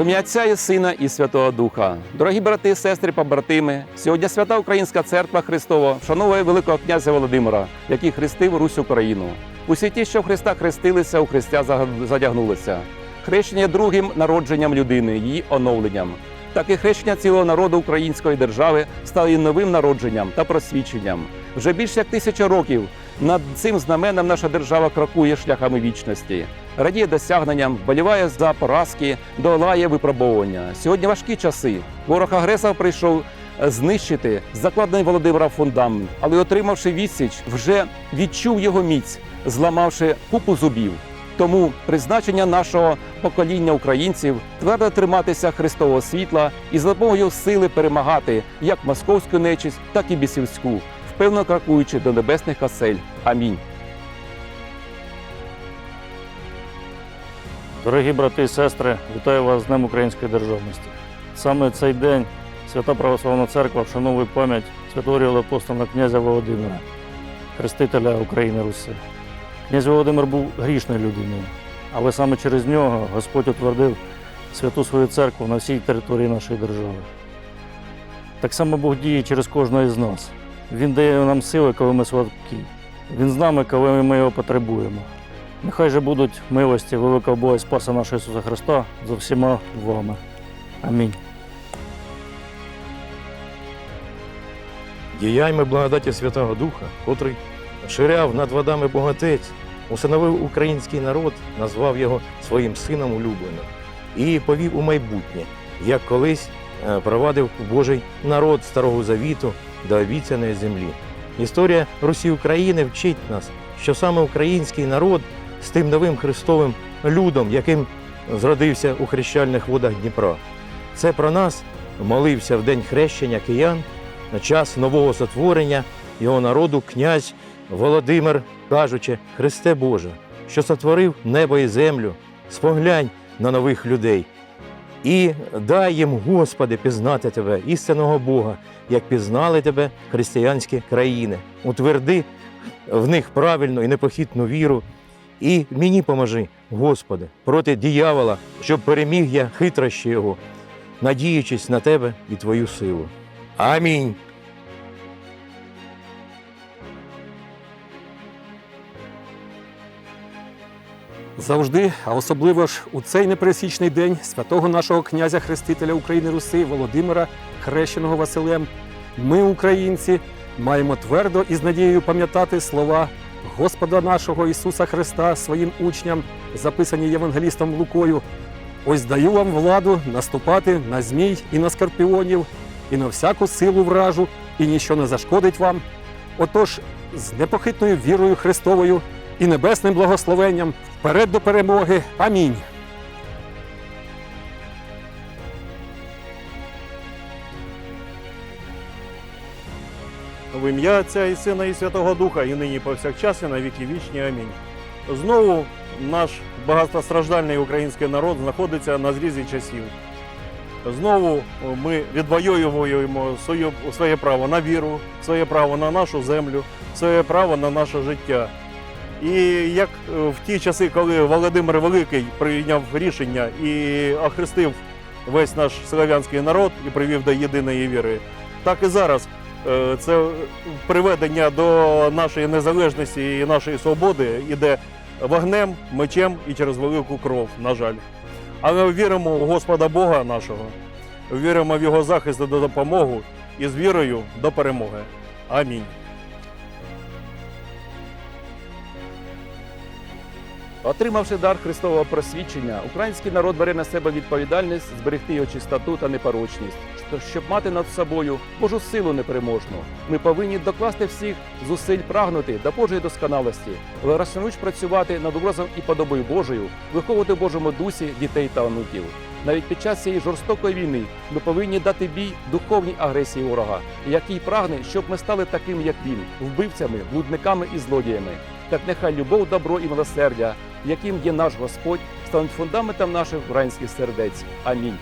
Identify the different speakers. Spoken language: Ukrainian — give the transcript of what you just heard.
Speaker 1: В ім'я Отця і Сина і Святого Духа. Дорогі брати, сестри, побратими, сьогодні свята Українська церква Христова вшановує Великого князя Володимира, який хрестив Русь Україну. Усі ті, що в Христа хрестилися, у Христа заг- задягнулися. Хрещення другим народженням людини, її оновленням. Так і хрещення цілого народу української держави стало і новим народженням та просвіченням. Вже більше як тисяча років над цим знаменем наша держава крокує шляхами вічності, радіє досягненням, вболіває за поразки, долає випробовування. Сьогодні важкі часи. Ворог агресор прийшов е, знищити закладений Володимира фундамент, але отримавши відсіч, вже відчув його міць, зламавши купу зубів. Тому призначення нашого покоління українців твердо триматися Христового світла і за допомогою сили перемагати як московську нечисть, так і бісівську, впевнено крокуючи до небесних осель. Амінь.
Speaker 2: Дорогі брати і сестри, вітаю вас з Днем Української державності. Саме цей день Свята Православна Церква вшановує пам'ять святого апостола князя Володимира, хрестителя України Руси. Князь Володимир був грішною людиною, але саме через нього Господь утвердив святу свою церкву на всій території нашої держави. Так само Бог діє через кожного із нас. Він дає нам сили, коли ми слабкі. Він з нами, коли ми його потребуємо. Нехай же будуть милості великого Бога і Спаса нашого Ісуса Христа за всіма вами. Амінь.
Speaker 3: Діяньми благодаті Святого Духа, котрий ширяв над водами Богатець, усиновив український народ, назвав його своїм сином улюбленим і повів у майбутнє, як колись е, провадив Божий народ Старого Завіту до обіцяної землі. Історія Русі України вчить нас, що саме український народ з тим новим Христовим людом, яким зродився у хрещальних водах Дніпра. Це про нас молився в день хрещення киян на час нового сотворення його народу князь Володимир, кажучи, Христе Боже, що сотворив небо і землю, споглянь на нових людей. І дай їм, Господи, пізнати Тебе, істинного Бога, як пізнали Тебе християнські країни. Утверди в них правильну і непохитну віру. І мені поможи, Господи, проти диявола, щоб переміг я хитрощі його, надіючись на Тебе і Твою силу. Амінь.
Speaker 4: Завжди, а особливо ж у цей непересічний день святого нашого князя Хрестителя України Руси Володимира, хрещеного Василем, ми, українці, маємо твердо і з надією пам'ятати слова Господа нашого Ісуса Христа своїм учням, записані Євангелістом Лукою. Ось даю вам владу наступати на змій і на скорпіонів, і на всяку силу вражу, і ніщо не зашкодить вам. Отож, з непохитною вірою Христовою і небесним благословенням вперед до перемоги. Амінь.
Speaker 5: В ім'я Отця і Сина і Святого Духа, і нині повсякчас, і на віки вічні. Амінь. Знову наш багатостраждальний український народ знаходиться на зрізі часів. Знову ми відвоюємо своє, право на віру, своє право на нашу землю, своє право на наше життя. І як е, в ті часи, коли Володимир Великий прийняв рішення і охрестив весь наш славянський народ і привів до єдиної віри, так і зараз е, це приведення до нашої незалежності і нашої свободи іде вогнем, мечем і через велику кров, на жаль. Але віримо в Господа Бога нашого, віримо в Його захист до допомогу і з вірою до перемоги. Амінь.
Speaker 1: Отримавши дар Христового просвідчення, український народ бере на себе відповідальність зберегти його чистоту та непорочність, щоб мати над собою Божу силу непереможну. Ми повинні докласти всіх зусиль прагнути до Божої досконалості, власноруч працювати над образом і подобою Божою, виховувати в Божому дусі дітей та онуків. Навіть під час цієї жорстокої війни ми повинні дати бій духовній агресії ворога, який прагне, щоб ми стали такими, як він, вбивцями, блудниками і злодіями. Так нехай любов, добро і милосердя, яким є наш Господь, стануть фундаментом наших українських сердець. Амінь.